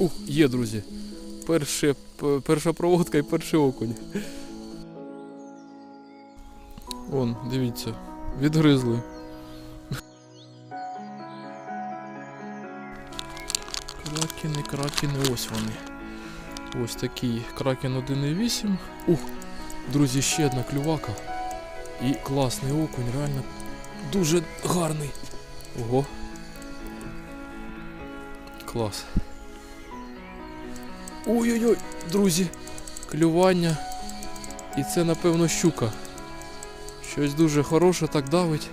Ух, є, друзі. Перше, перша проводка і перший окунь. Вон, дивіться, відгризли. Кракени, кракени, ось вони. Ось такий кракен 1.8. Ух, друзі, ще одна клювака. І класний окунь, реально дуже гарний. Ого. Клас. Ой-ой-ой, друзі, клювання. І це, напевно, щука. Щось дуже хороше так давить.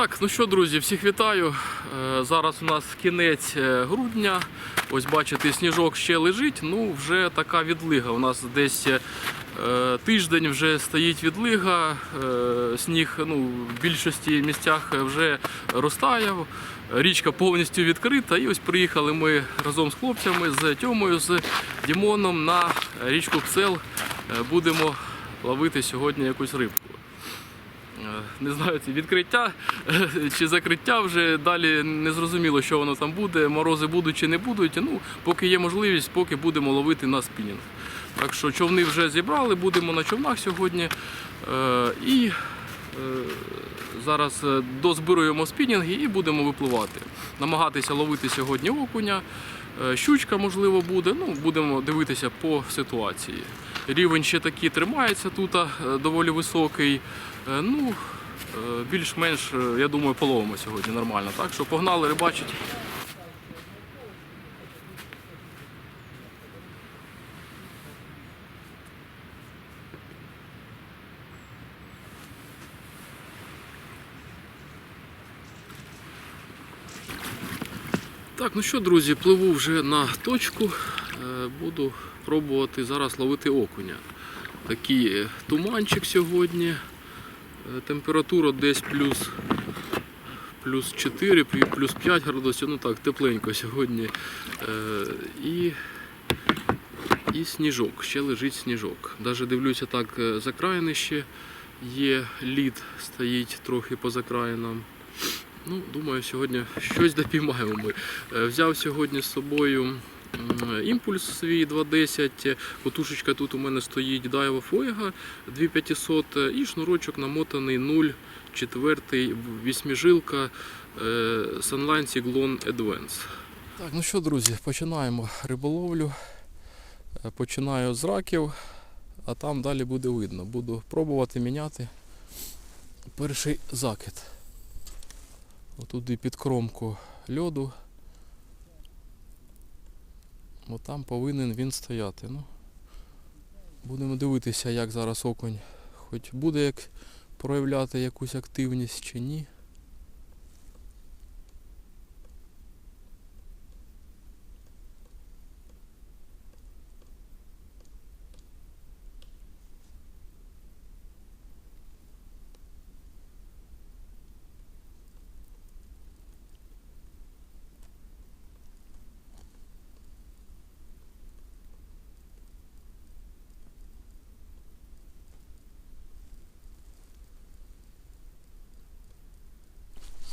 Так, ну що, друзі, всіх вітаю. Е, Зараз у нас кінець е, грудня. Ось бачите, сніжок ще лежить. Ну, вже така відлига. У нас десь е, тиждень вже стоїть відлига. Сніг ну, в більшості місцях вже розтаяв. Річка повністю відкрита. І ось приїхали ми разом з хлопцями, з Тьомою, з Дімоном на річку Псел. Будемо ловити сьогодні якусь рибку. Е, Не знаю, це відкриття е, чи закриття вже далі не зрозуміло, що воно там буде. Морози будуть чи не будуть. Ну, поки є можливість, поки будемо ловити на спінінг. Так що човни вже зібрали, будемо на човнах сьогодні. Е, І зараз дозбируємо спінінги і будемо випливати. Намагатися ловити сьогодні окуня. Щучка, можливо, буде. Ну, будемо дивитися по ситуації. Рівень ще такий тримається тут, доволі високий. Е, Ну, е, більш-менш, е, я думаю, половимо сьогодні нормально. Так що погнали рибачить. Так, ну що, друзі, пливу вже на точку. Буду пробувати зараз ловити окуня. Такий туманчик сьогодні. Е, Температура десь плюс, плюс 4, плюс 5 градусів, ну так, тепленько сьогодні. Е, І, і сніжок, ще лежить сніжок. Даже дивлюся так, е, закраїни ще є, лід стоїть трохи по закраїнам. Ну, думаю, сьогодні щось допіймаємо ми. Взяв сьогодні з собою імпульс свій 210, котушечка тут у мене стоїть Daiwa Fuego 2500 е, і шнурочок намотаний 0,4 вісьмижилка е, Sunline Cyclone Advance. Так, ну що, друзі, починаємо риболовлю. Е, Починаю з раків, а там далі буде видно. Буду пробувати міняти перший закид. Отуди під кромку льоду. Отам повинен він стояти. Ну, будемо дивитися, як зараз окунь хоч буде як проявляти якусь активність чи ні.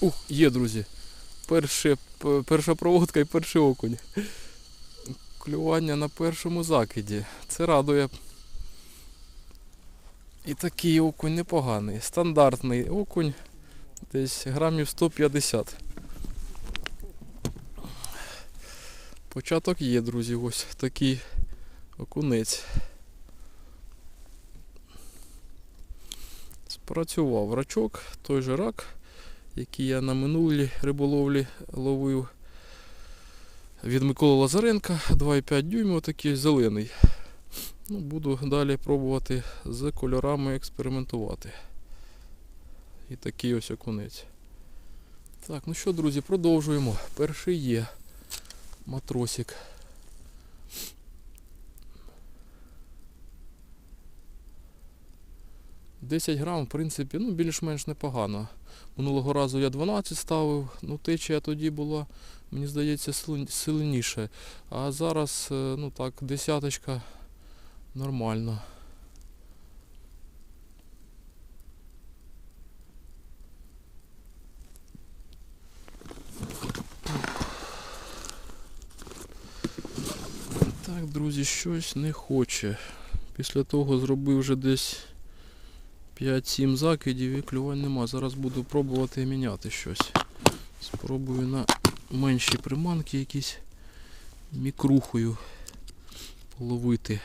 Ух, є, друзі. Перше, перша проводка і перший окунь. Клювання на першому закиді. Це радує. І такий окунь непоганий. Стандартний окунь. Десь грамів 150. Початок є, друзі, ось такий окунець. Спрацював рачок, той же рак які я на минулій риболовлі ловив від Миколи Лазаренка 2,5 дюймів, такий зелений. Ну, буду далі пробувати з кольорами експериментувати. І такий ось окунець. Так, ну що, друзі, продовжуємо. Перший є матросик. 10 грам, в принципі, ну, більш-менш непогано. Минулого разу я 12 ставив, ну течія тоді була, мені здається, сильніше. А зараз, е, ну так, десяточка нормально. Так, друзі, щось не хоче. Після того зробив вже десь 5-7 закидів і клювань нема. Зараз буду пробувати міняти щось. Спробую на менші приманки якісь мікрухою половити.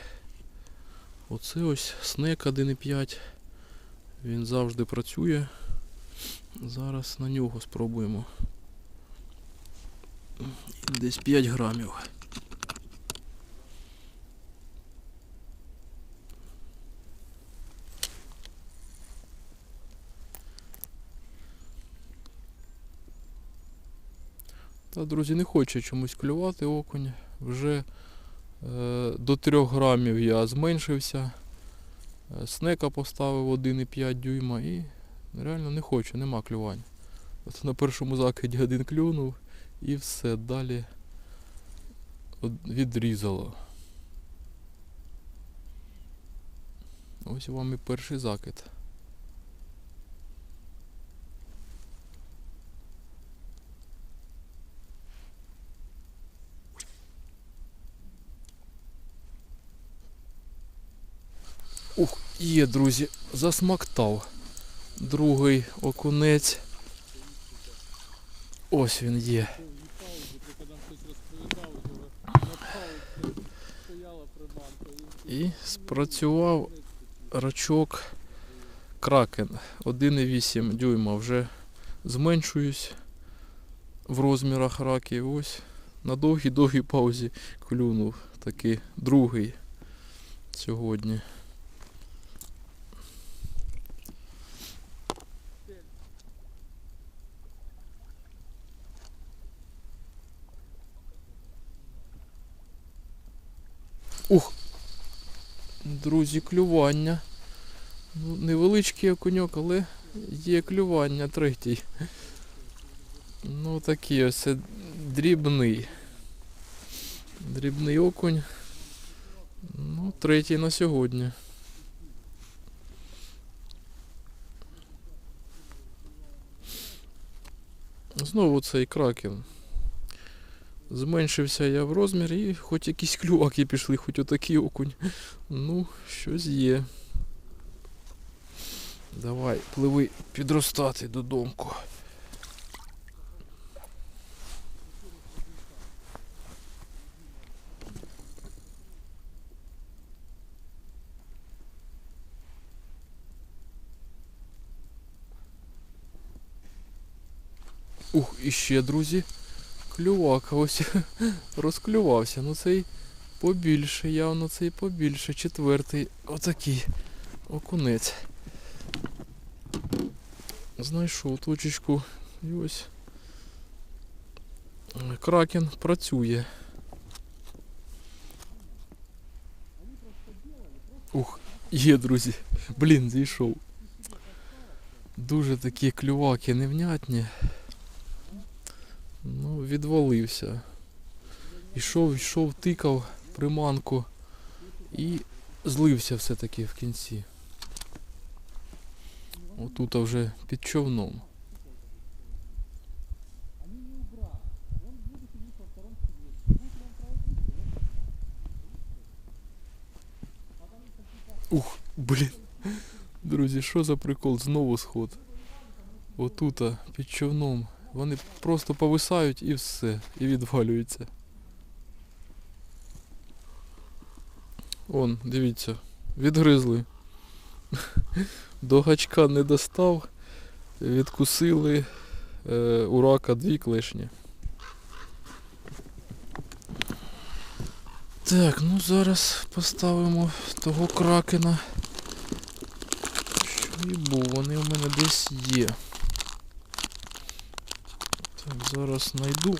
Оце ось снек 1,5. Він завжди працює. Зараз на нього спробуємо. Десь 5 грамів. Та, друзі, не хоче чомусь клювати окунь. Вже е, до 3 грамів я зменшився. Е, Снека поставив 1,5 дюйма і реально не хоче, нема клювань. От на першому закиді один клюнув і все, далі відрізало. Ось вам і перший закид. Ух, є, друзі, засмактав. Другий окунець. Ось він є. І спрацював рачок Кракен 1,8 дюйма. Вже зменшуюсь в розмірах раків. Ось на довгій-довгій паузі клюнув такий другий сьогодні. Ух! Друзі, клювання. Ну, невеличкий окуньок, але є клювання третій. Ну такий ось дрібний. Дрібний окунь. Ну, третій на сьогодні. Знову цей кракен. Зменшився я в розмірі і хоч якісь клюваки пішли, хоч отакий окунь. Ну, щось є. Давай, пливи підростати додомку. Ух, іще, друзі. Клювака ось розклювався. Ну цей побільше, явно цей побільше. Четвертий. Отакий окунець. Знайшов точечку. І ось. Кракен працює. Ух, є, друзі. Блін, зійшов. Дуже такі клюваки невнятні. Ну, відвалився. Ішов, йшов, тикав приманку і злився все-таки в кінці. Отут вже під човном. Ух, блін. Друзі, що за прикол? Знову сход. Отута, під човном. Вони просто повисають і все, і відвалюються. Он, дивіться, відгризли. До гачка не достав, відкусили е, у рака дві клешні. Так, ну зараз поставимо того кракена. Що і був, вони у мене десь є. Так, зараз знайду.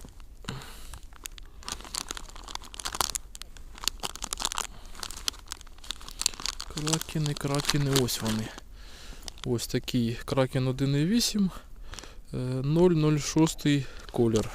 Кракени, кракени, ось вони. Ось такий кракен 1.8, е, 006 колір.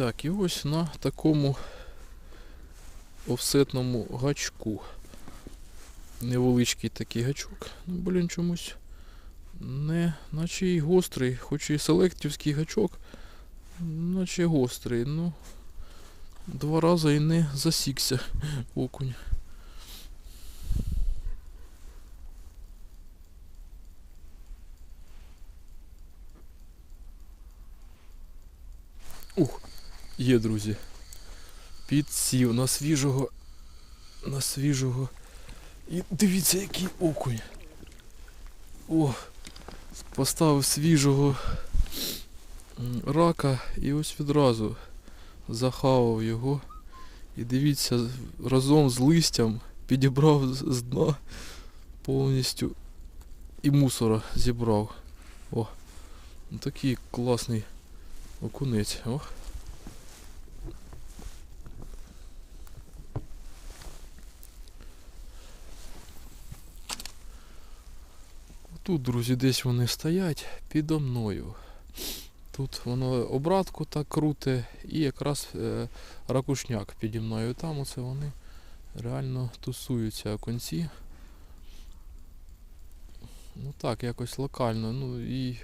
Так, і ось на такому офсетному гачку. Невеличкий такий гачок. Ну, блін, чомусь не, наче і гострий, хоч і селектівський гачок, наче гострий. Ну, два рази і не засікся окунь. Ух, є, друзі. Підсів на свіжого. На свіжого. І дивіться, який окунь. О, поставив свіжого рака і ось відразу захавав його. І дивіться, разом з листям підібрав з- дна повністю і мусора зібрав. О, ну такий класний окунець. О. Тут, друзі, десь вони стоять підо мною. Тут воно обратку так круте і якраз е, ракушняк піді мною. Там оце вони реально тусуються конці. Ну так, якось локально. Ну і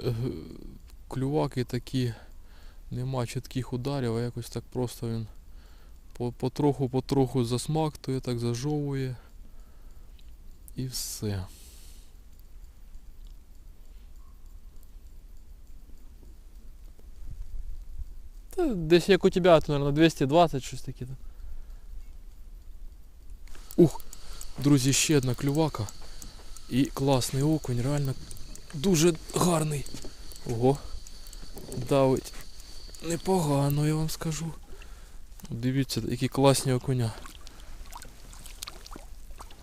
е, клюваки такі, нема чітких ударів, а якось так просто він потроху-потроху засмактує, так зажовує. І все. Та десь як у тебе, то, наверное, 220 щось таке. Ух, друзі, ще одна клювака. І класний окунь, реально дуже гарний. Ого. Давить. Непогано, я вам скажу. Дивіться, які класні окуня.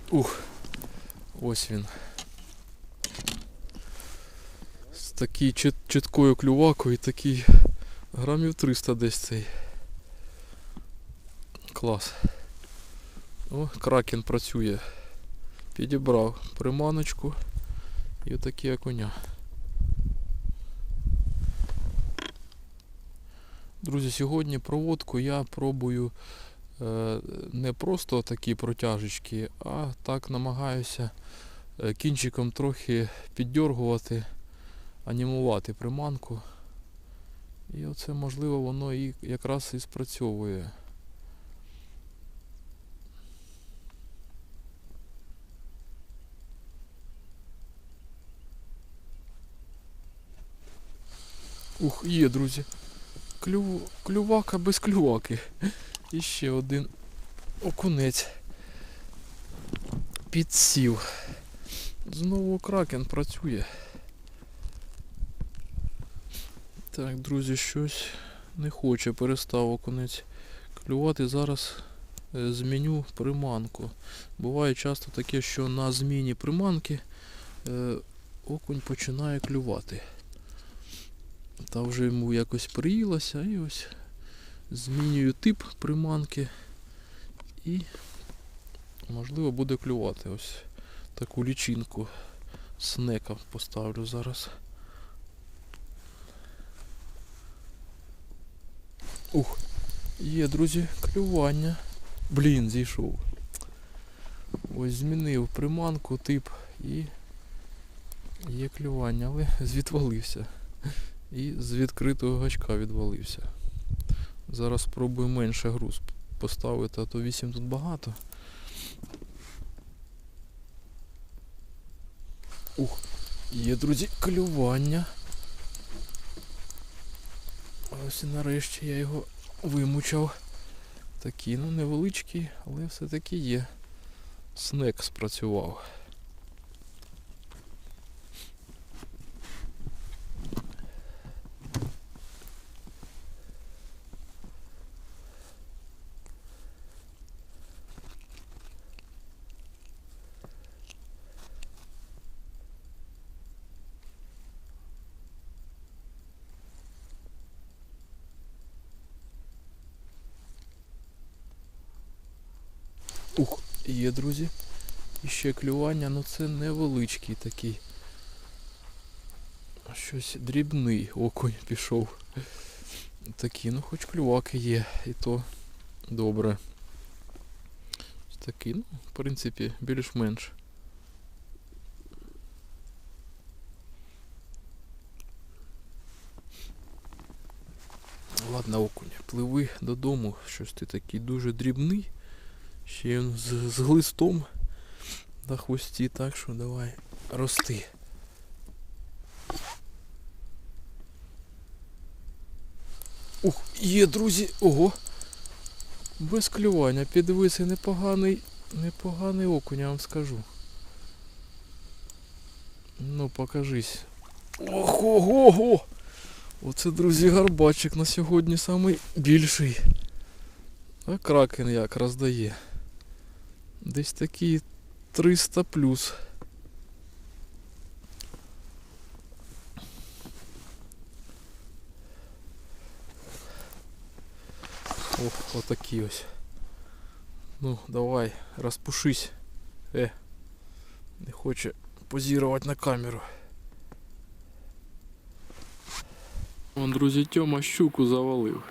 Ух. Ось він. З такий чіткою клювакою і такий Грамів 300 десь цей. Клас. О, кракен працює. Підібрав приманочку і отакі окуня. Друзі, сьогодні проводку я пробую е, не просто такі протяжечки, а так намагаюся е, кінчиком трохи піддергувати, анімувати приманку. І оце можливо воно і якраз і спрацьовує. Ух, є, друзі. Клю... Клювака без клюваки. І ще один окунець. Підсів. Знову кракен працює. Так, друзі, щось не хоче, перестав окунець клювати. Зараз е, зміню приманку. Буває часто таке, що на зміні приманки е, окунь починає клювати. Та вже йому якось приїлося і ось змінюю тип приманки і можливо буде клювати. Ось таку лічинку снека поставлю зараз. Ух, є, друзі, клювання. Блін, зійшов. Ось змінив приманку, тип і є клювання, але звідвалився. І з відкритого гачка відвалився. Зараз спробую менше груз поставити, а то 8 тут багато. Ух, є, друзі, клювання. Ось і нарешті я його вимучав. Такий, ну невеличкий, але все-таки є. Снек спрацював. Ух, є, друзі. І ще клювання, ну це невеличкий такий. Щось дрібний окунь пішов. Такі, ну хоч клюваки є, і то добре. Такий, ну, в принципі, більш-менш. Ладно, окунь, пливи додому, щось ти такий дуже дрібний. Ще он з, з глистом на хвості, так що давай рости. Ух, є, друзі, ого. Без клювання, підвиси непоганий, непоганий окунь, я вам скажу. Ну, покажись. Ого, ого! Оце, друзі, гарбачик на сьогодні самий більший. А кракен як роздає. Десь такі 300 плюс. Ох, отакі ось. Ну, давай, розпушись. Е. Не хоче позірувати на камеру. Вон, друзі, Тьома щуку завалив.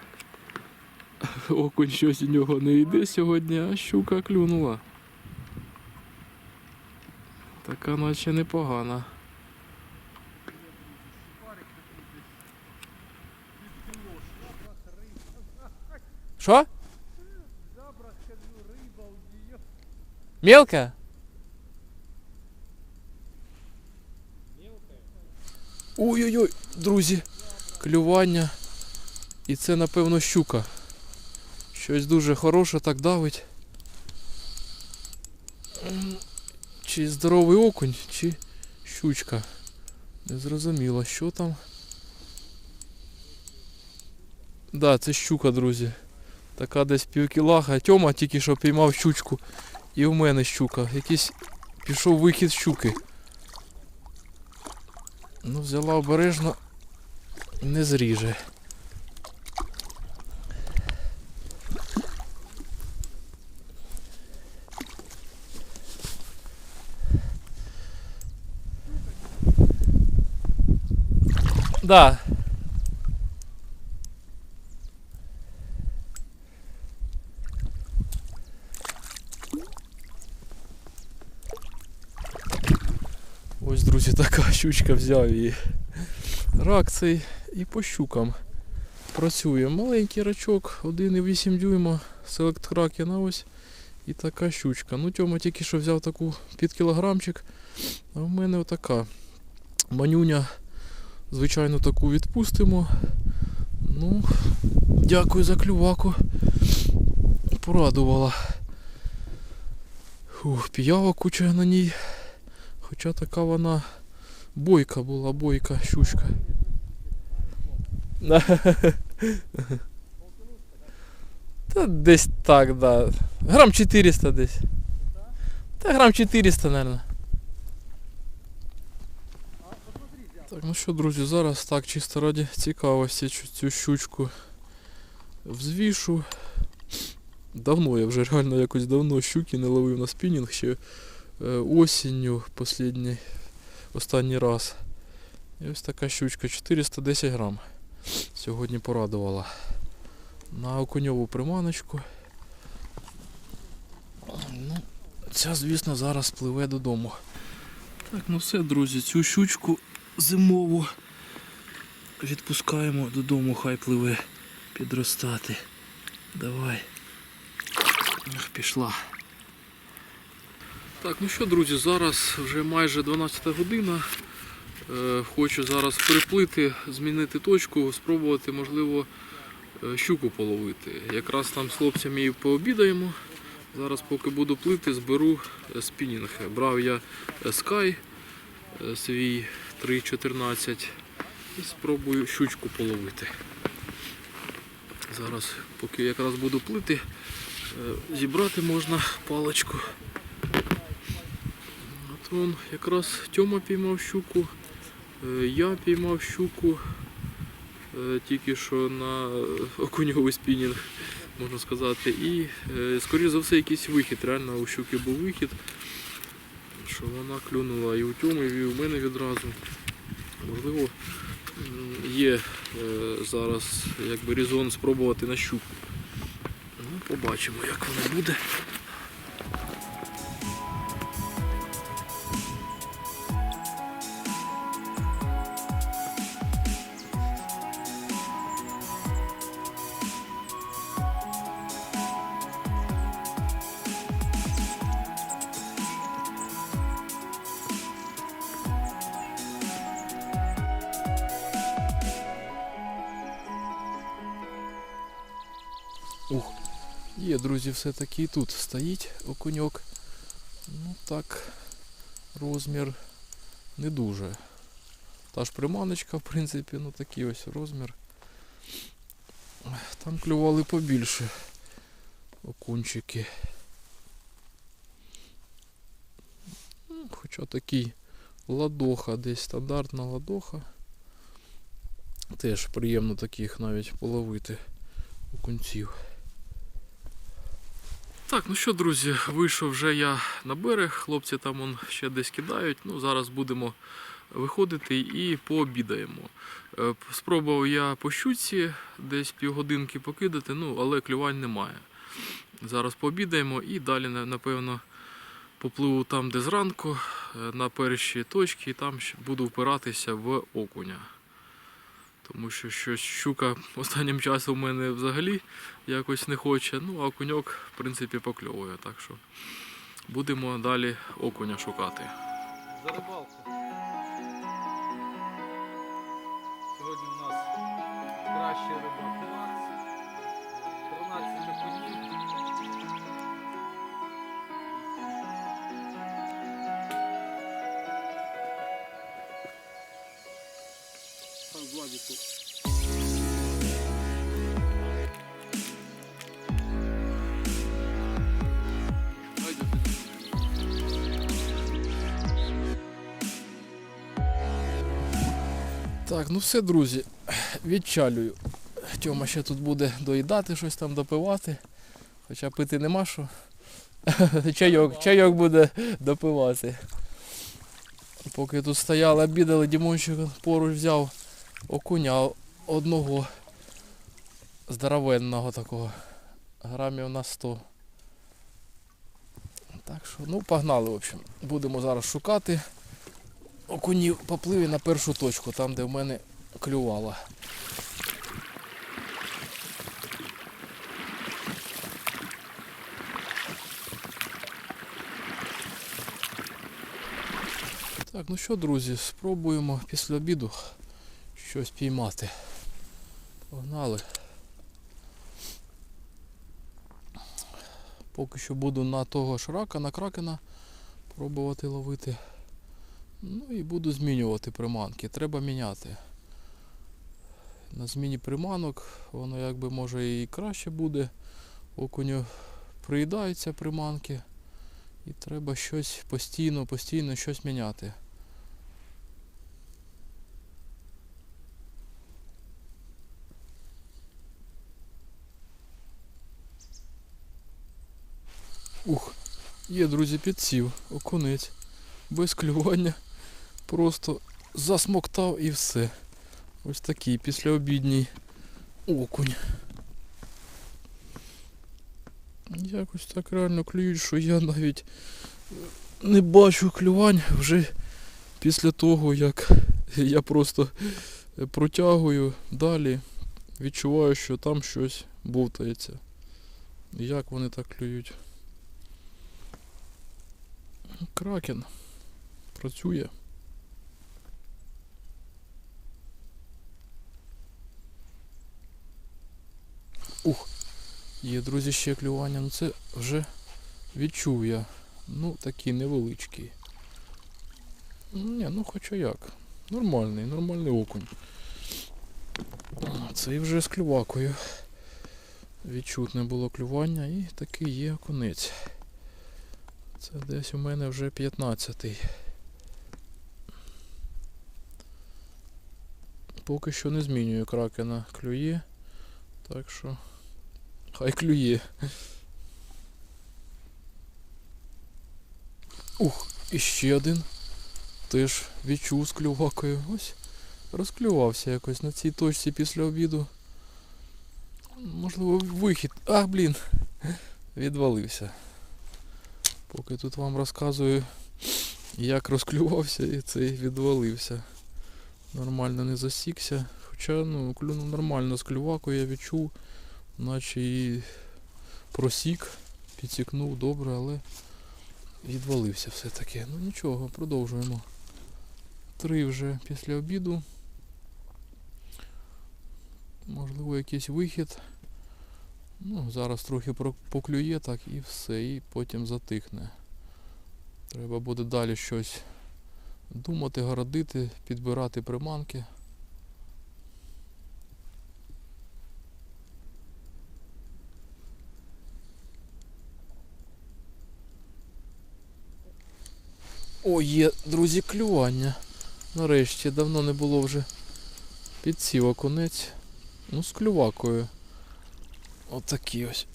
Окунь щось у нього не йде сьогодні, а щука клюнула. Така наче непогана. Що? Мелка? Ой-ой-ой, друзі, клювання. І це, напевно, щука. Щось дуже хороше так давить. Чи здоровий окунь, чи щучка. Не зрозуміло, що там. Да, це щука, друзі. Така десь півкілага. Тьома тільки що піймав щучку. І в мене щука. Якийсь пішов вихід щуки. Ну, взяла обережно, не зріже. Да. Ось, друзі, така щучка взяв її. Рак цей і по щукам працює. Маленький рачок, 1,8 дюйма, селект кракена ось. І така щучка. Ну, Тьома тільки що взяв таку під кілограмчик. А в мене отака. Манюня, звичайно, таку відпустимо. Ну, дякую за клюваку. Порадувала. Фух, піява куча на ній. Хоча така вона бойка була, бойка, щучка. Та десь так, да. Грам 400 десь. Та грам 400, наверное. Так, ну що, друзі, зараз так чисто раді цікавості цю, щучку взвішу. Давно я вже реально якось давно щуки не ловив на спінінг ще е, осінню послідній, останній раз. І ось така щучка 410 грам. Сьогодні порадувала. На окуньову приманочку. Ну, ця, звісно, зараз пливе додому. Так, ну все, друзі, цю щучку зимову відпускаємо додому, хай пливе підростати. Давай. Ах, пішла. Так, ну що, друзі, зараз вже майже 12 година. Е, хочу зараз приплити, змінити точку, спробувати, можливо, е, щуку половити. Якраз там з хлопцями і пообідаємо. Зараз, поки буду плити, зберу е, спінінг. Брав я Sky свій 3.14 і спробую щучку половити. Зараз, поки якраз буду плити, е, зібрати можна паличку. От вон якраз Тьома піймав щуку, е, я піймав щуку е, тільки що на окуньовий спінінг. можна сказати. І, скоріш за все, якийсь вихід. Реально у щуки був вихід, що вона клюнула і у Тьоми, і у мене відразу. Можливо, є е, зараз якби резон спробувати на щуку. Ну, побачимо, як воно буде. Є, друзі, все-таки і тут стоїть окуньок. Ну так, розмір не дуже. Та ж приманочка, в принципі, ну такий ось розмір. Там клювали побільше окунчики. Ну, Хоча такий ладоха, десь стандартна ладоха. Теж приємно таких навіть половити окунців. Так, ну що, друзі, вийшов вже я на берег, хлопці там он ще десь кидають. Ну, зараз будемо виходити і пообідаємо. Е, Спробував я по щуці десь півгодинки покидати, ну, але клювань немає. Зараз пообідаємо і далі, напевно, попливу там, де зранку, е, на перші точки, і там буду впиратися в окуня. Тому що щось щука останнім часом у мене взагалі якось не хоче. Ну, а окуньок, в принципі, покльовує. Так що будемо далі окуня шукати. За рибалку. Сьогодні у нас кращий рибак Владику. Так, ну все, друзі, відчалюю. Тьома ще тут буде доїдати, щось там допивати. Хоча пити нема що. Чайок, чайок буде допивати. Поки тут стояли, обідали, Дімончик поруч взяв окуня одного здоровенного такого. Грамів на 100. Так що, ну погнали, в общем. Будемо зараз шукати окунів попливі на першу точку, там де в мене клювало. Так, ну що, друзі, спробуємо після обіду щось піймати. Погнали. Поки що буду на того ж рака, на кракена пробувати ловити. Ну і буду змінювати приманки. Треба міняти. На зміні приманок воно якби може і краще буде. Окуню приїдаються приманки. І треба щось постійно, постійно щось міняти. Ух, є, друзі, підсів, окунець. Без клювання. Просто засмоктав і все. Ось такий післяобідній окунь. Якось так реально клюють, що я навіть е, не бачу клювань вже після того, як я просто е, протягую далі, відчуваю, що там щось бовтається. Як вони так клюють? Кракен працює. Ух, є, друзі, ще клювання. Ну це вже відчув я. Ну, такий невеличкий. Ні, ну хоча як. Нормальний, нормальний окунь. Цей вже з клювакою. Відчутне було клювання і такий є окунець. Це десь у мене вже 15-й. Поки що не змінюю кракена клює. Так що Хай клює. Ух, і ще один. Теж відчув з клювакою. Ось розклювався якось на цій точці після обіду. Можливо, вихід. Ах, блін. Відвалився. Поки тут вам розказую, як розклювався і цей відвалився. Нормально не засікся. Хоча ну, клюнув нормально з клювакою, я відчув, наче і просік, підсікнув добре, але відвалився все-таки. Ну нічого, продовжуємо. Три вже після обіду. Можливо, якийсь вихід. Ну, зараз трохи поклює так і все, і потім затихне. Треба буде далі щось думати, городити, підбирати приманки. О, є, друзі, клювання. Нарешті давно не було вже підсів окунець. Ну, з клювакою. Отакий ось.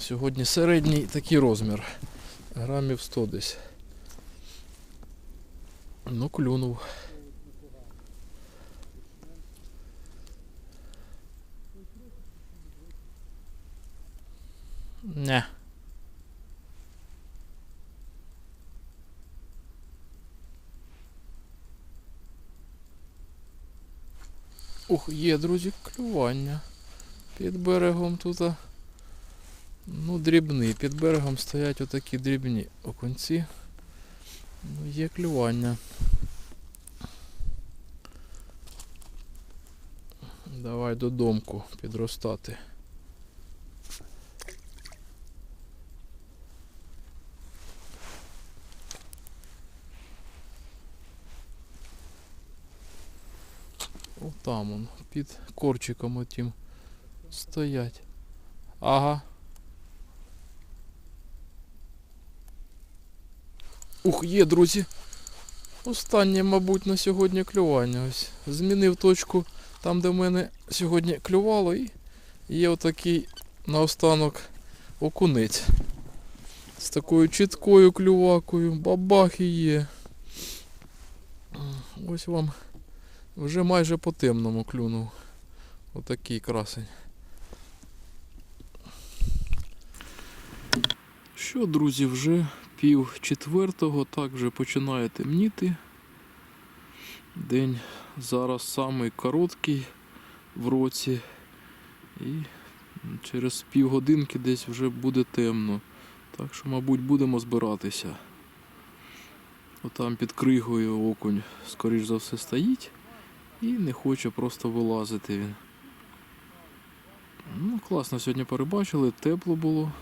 Сьогодні середній такий розмір. Грамів 100 десь. Ну, клюнув. Не. Ух, є, друзі, клювання. Під берегом тут. Ну, дрібний. Під берегом стоять отакі дрібні окунці. Ну, є клювання. Давай додомку підростати. О, там он, під корчиком отім стоять. Ага. Ух, є, друзі. Останнє, мабуть, на сьогодні клювання. Ось. Змінив точку там, де в мене сьогодні клювало, і є отакий наостанок окунець. З такою чіткою клювакою. Бабах і є. Ось вам вже майже по темному клюнув. Отакий красень. Що, друзі, вже пів четвертого, так вже починає темніти. День зараз самий короткий в році. І через півгодинки десь вже буде темно. Так що, мабуть, будемо збиратися. Отам під кригою окунь, скоріш за все, стоїть і не хоче просто вилазити він. Ну, класно сьогодні перебачили, тепло було.